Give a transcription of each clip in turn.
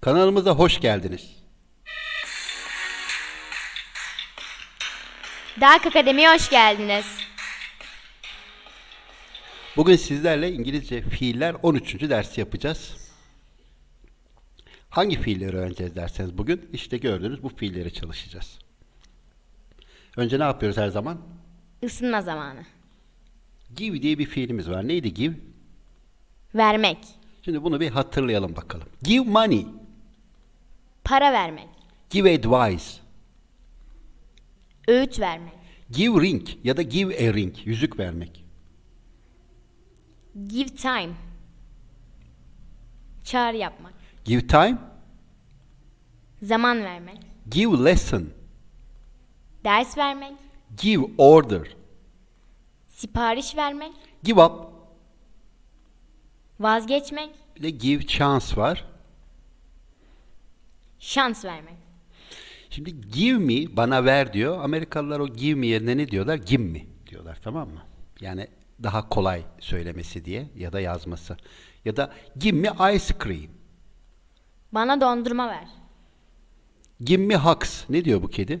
Kanalımıza hoş geldiniz. Dark Akademi'ye hoş geldiniz. Bugün sizlerle İngilizce fiiller 13. dersi yapacağız. Hangi fiilleri öğreneceğiz derseniz bugün işte gördüğünüz bu fiilleri çalışacağız. Önce ne yapıyoruz her zaman? Isınma zamanı. Give diye bir fiilimiz var. Neydi give? Vermek. Şimdi bunu bir hatırlayalım bakalım. Give money, Para vermek. give advice, Öğüt vermek. give ring ya da give a ring, yüzük vermek. Give time. Çağrı yapmak. Give time, Zaman vermek. give lesson, Ders vermek. give order, Sipariş vermek. give up, Vazgeçmek. bir de give chance var. Şans vermek. Şimdi give me bana ver diyor. Amerikalılar o give me yerine ne diyorlar? Give me diyorlar tamam mı? Yani daha kolay söylemesi diye ya da yazması. Ya da give me ice cream. Bana dondurma ver. Give me hugs. Ne diyor bu kedi?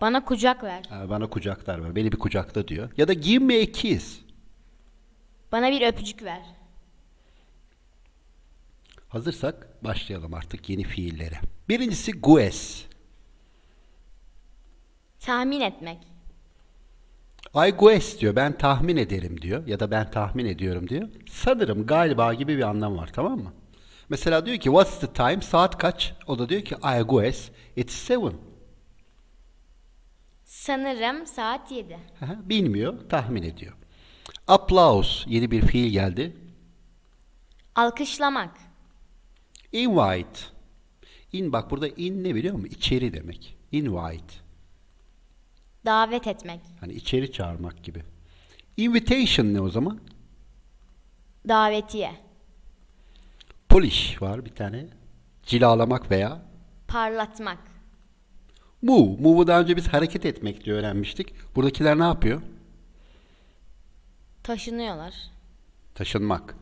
Bana kucak ver. Ha, bana kucaklar ver. Beni bir kucakla diyor. Ya da give me a kiss. Bana bir öpücük ver. Hazırsak başlayalım artık yeni fiillere. Birincisi guess. Tahmin etmek. I guess diyor. Ben tahmin ederim diyor. Ya da ben tahmin ediyorum diyor. Sanırım galiba gibi bir anlam var tamam mı? Mesela diyor ki what's the time? Saat kaç? O da diyor ki I guess it's seven. Sanırım saat 7. Aha, Bilmiyor, tahmin ediyor. Applause yeni bir fiil geldi. Alkışlamak. Invite. In bak burada in ne biliyor musun? İçeri demek. Invite. Davet etmek. Hani içeri çağırmak gibi. Invitation ne o zaman? Davetiye. Polish var bir tane. Cilalamak veya Parlatmak. move. Move'u daha önce biz hareket etmek diye öğrenmiştik. Buradakiler ne yapıyor? Taşınıyorlar. Taşınmak.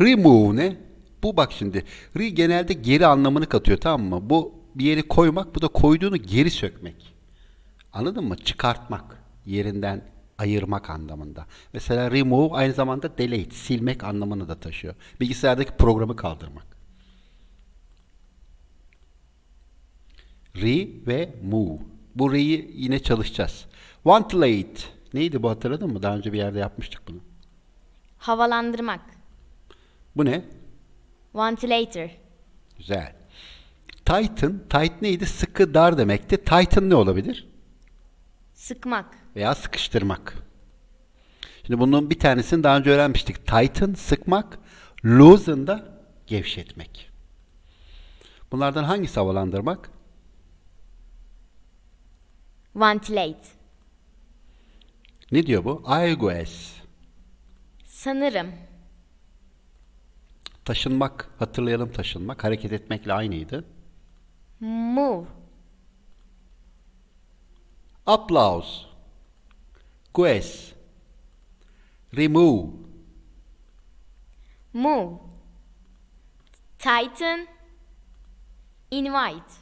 Remove ne? Bu bak şimdi. Re genelde geri anlamını katıyor tamam mı? Bu bir yeri koymak, bu da koyduğunu geri sökmek. Anladın mı? Çıkartmak. Yerinden ayırmak anlamında. Mesela remove aynı zamanda delete, silmek anlamını da taşıyor. Bilgisayardaki programı kaldırmak. Re ve move. Bu re'yi yine çalışacağız. Ventilate. Neydi bu hatırladın mı? Daha önce bir yerde yapmıştık bunu. Havalandırmak. Bu ne? Ventilator. Güzel. Tighten, tight neydi? Sıkı dar demekti. Tighten ne olabilir? Sıkmak. Veya sıkıştırmak. Şimdi bunun bir tanesini daha önce öğrenmiştik. Tighten, sıkmak. Loosen da gevşetmek. Bunlardan hangisi havalandırmak? Ventilate. Ne diyor bu? I guess. Sanırım. Taşınmak, hatırlayalım taşınmak. Hareket etmekle aynıydı. Move. Applause. Guess. Remove. Move. Tighten. Invite.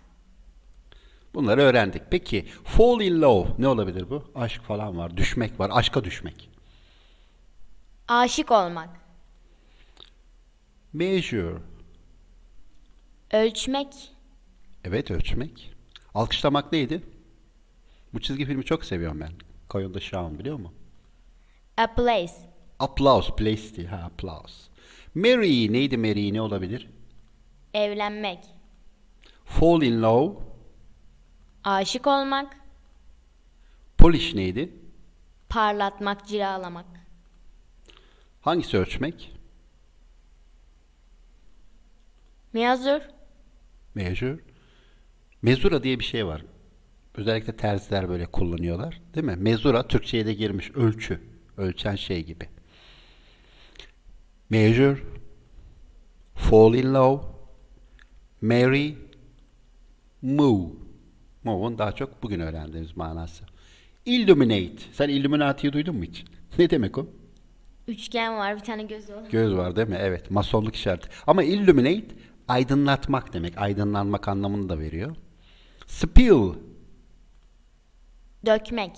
Bunları öğrendik. Peki fall in love ne olabilir bu? Aşk falan var, düşmek var, aşka düşmek. Aşık olmak. Measure. Ölçmek. Evet ölçmek. Alkışlamak neydi? Bu çizgi filmi çok seviyorum ben. Coyon the Shawn biliyor musun? A place. Applause, place değil. Ha, applause. Marry neydi marry ne olabilir? Evlenmek. Fall in love. Aşık olmak. Polish neydi? Parlatmak, cilalamak. Hangisi ölçmek? Measure. Measure. Mezura diye bir şey var. Özellikle terziler böyle kullanıyorlar. Değil mi? Mezura Türkçe'ye de girmiş. Ölçü. Ölçen şey gibi. Measure. Fall in love. Marry. Move. Move'un daha çok bugün öğrendiğimiz manası. Illuminate. Sen Illuminati'yi duydun mu hiç? Ne demek o? Üçgen var, bir tane gözü var. Göz var değil mi? Evet. Masonluk işareti. Ama illuminate Aydınlatmak demek. Aydınlanmak anlamını da veriyor. Spill. Dökmek.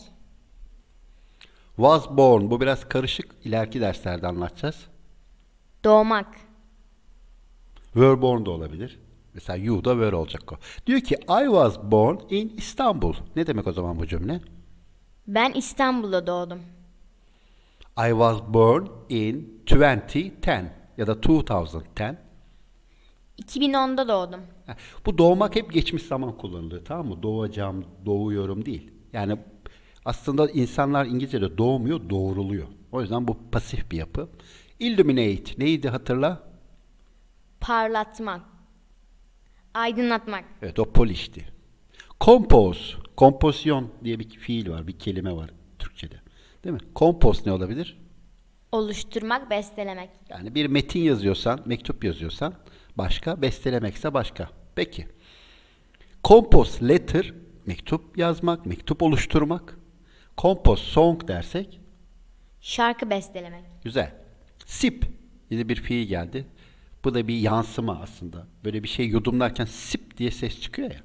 Was born. Bu biraz karışık. İleriki derslerde anlatacağız. Doğmak. Were born da olabilir. Mesela you da were olacak o. Diyor ki I was born in İstanbul. Ne demek o zaman bu cümle? Ben İstanbul'da doğdum. I was born in 2010 ya da 2010. 2010'da doğdum. Ha, Bu doğmak hep geçmiş zaman kullanılıyor tamam mı? Doğacağım, doğuyorum değil. Yani aslında insanlar İngilizce'de doğmuyor, doğruluyor. O yüzden bu pasif bir yapı. Illuminate neydi hatırla? Parlatmak. Aydınlatmak. Evet o polişti. Compose, kompozisyon diye bir fiil var, bir kelime var Türkçe'de. Değil mi? Compose ne olabilir? Oluşturmak, bestelemek. Yani bir metin yazıyorsan, mektup yazıyorsan başka, bestelemekse başka. Peki. Compose letter, mektup yazmak, mektup oluşturmak. Compose song dersek Şarkı bestelemek. güzel. Sip yine bir fiil geldi. Bu da bir yansıma aslında. Böyle bir şey yudumlarken sip diye ses çıkıyor ya.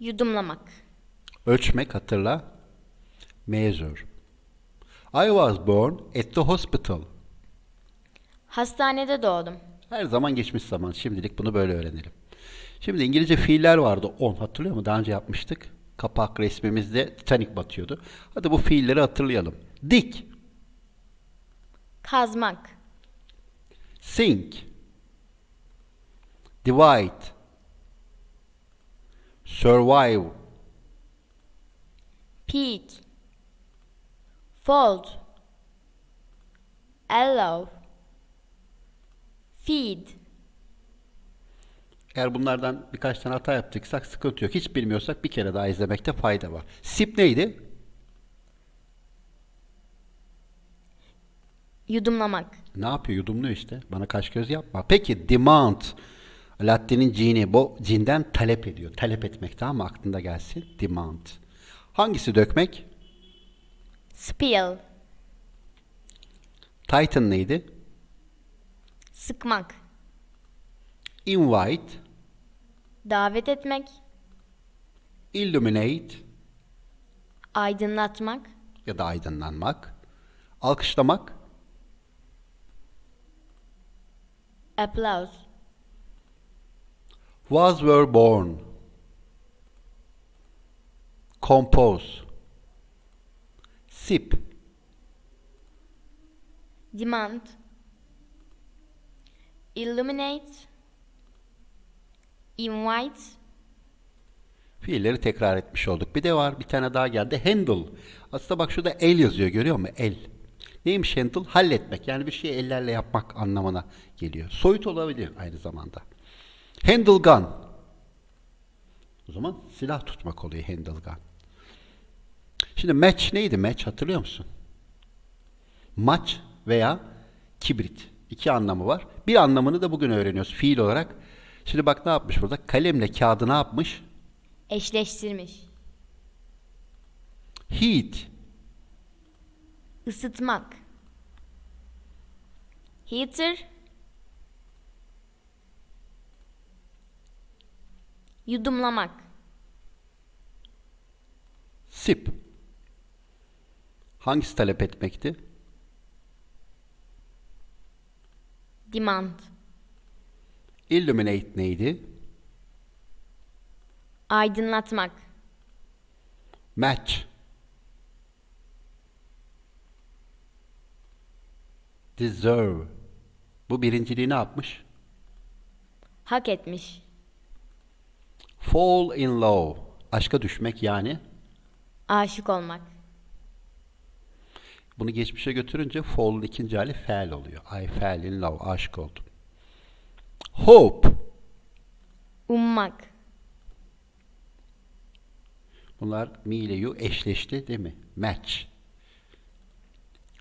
Yudumlamak. Ölçmek hatırla. Measure. I was born at the hospital. Hastanede doğdum. Her zaman geçmiş zaman. Şimdilik bunu böyle öğrenelim. Şimdi İngilizce fiiller vardı 10 hatırlıyor musun? Daha önce yapmıştık. Kapak resmimizde Titanic batıyordu. Hadi bu fiilleri hatırlayalım. Dig, Kazmak. sink, divide, survive, Peak. Fold. Allow. Feed. Eğer bunlardan birkaç tane hata yaptıysak sıkıntı yok. Hiç bilmiyorsak bir kere daha izlemekte fayda var. Sip neydi? Yudumlamak. Ne yapıyor? Yudumluyor işte. Bana kaş göz yapma. Peki demand. Lattin'in cini. Bu cinden talep ediyor. Talep etmek tamam mı? Aklında gelsin. Demand. Hangisi dökmek? Spill. Titan neydi? Sıkmak. Invite. Davet etmek. Illuminate. Aydınlatmak. Ya da aydınlanmak. Alkışlamak. Applause. Was were born. Compose. Sip. Demand. Illuminate. Invite. Fiilleri tekrar etmiş olduk. Bir de var bir tane daha geldi. Handle. Aslında bak şurada el yazıyor görüyor musun? El. Neymiş handle? Halletmek. Yani bir şeyi ellerle yapmak anlamına geliyor. Soyut olabilir aynı zamanda. Handle gun. O zaman silah tutmak oluyor handle gun. Şimdi match neydi match hatırlıyor musun? Maç veya kibrit. İki anlamı var. Bir anlamını da bugün öğreniyoruz fiil olarak. Şimdi bak ne yapmış burada? Kalemle kağıdı ne yapmış? Eşleştirmiş. Heat. Isıtmak. Heater. Yudumlamak. Sip. Hangisi talep etmekti? Demand. Illuminate neydi? Aydınlatmak. Match. Deserve. Bu birinciliği ne yapmış? Hak etmiş. Fall in love. Aşka düşmek yani. Aşık olmak. Bunu geçmişe götürünce fall'un ikinci hali fell oluyor. I fell in love. Aşık oldum. Hope. Ummak. Bunlar me ile you eşleşti değil mi? Match.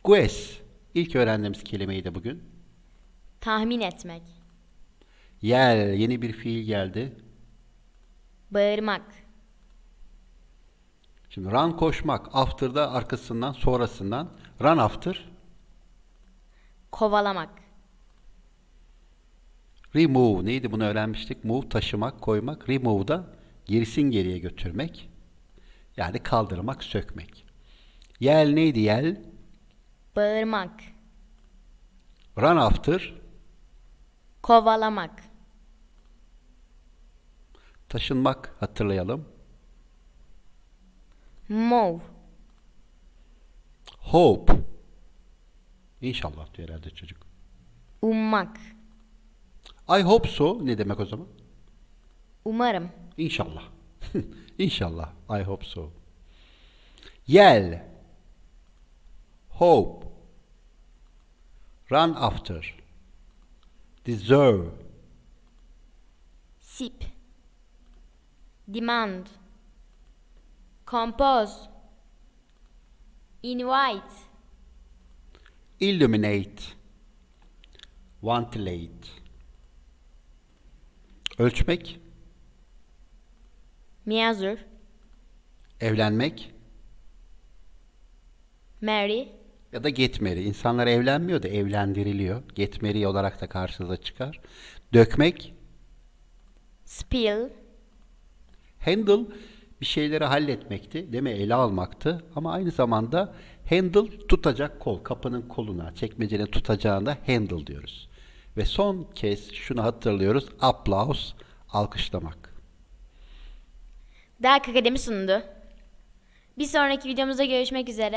Guess. İlk öğrendiğimiz kelimeydi bugün. Tahmin etmek. Yel. Yeni bir fiil geldi. Bağırmak. Şimdi run koşmak. After'da arkasından sonrasından. Run after. Kovalamak. Remove neydi bunu öğrenmiştik. Move taşımak, koymak. Remove da gerisin geriye götürmek. Yani kaldırmak, sökmek. Yell neydi yell? Bağırmak. Run after. Kovalamak. Taşınmak hatırlayalım. Move. Hope. İnşallah diyor herhalde çocuk. Ummak. I hope so ne demek o zaman? Umarım. İnşallah. İnşallah. I hope so. Yell. Hope. Run after. Deserve. Sip. Demand. Compose. Invite. Illuminate. Ventilate. Ölçmek. Measure. Evlenmek. Marry. Ya da get marry. İnsanlar evlenmiyor da evlendiriliyor. Get marry olarak da karşınıza çıkar. Dökmek. Spill. Handle bir şeyleri halletmekti, değil mi? Ele almaktı. Ama aynı zamanda handle tutacak kol, kapının koluna, çekmecenin tutacağına handle diyoruz. Ve son kez şunu hatırlıyoruz. Applause, alkışlamak. Dark Akademi sundu. Bir sonraki videomuzda görüşmek üzere.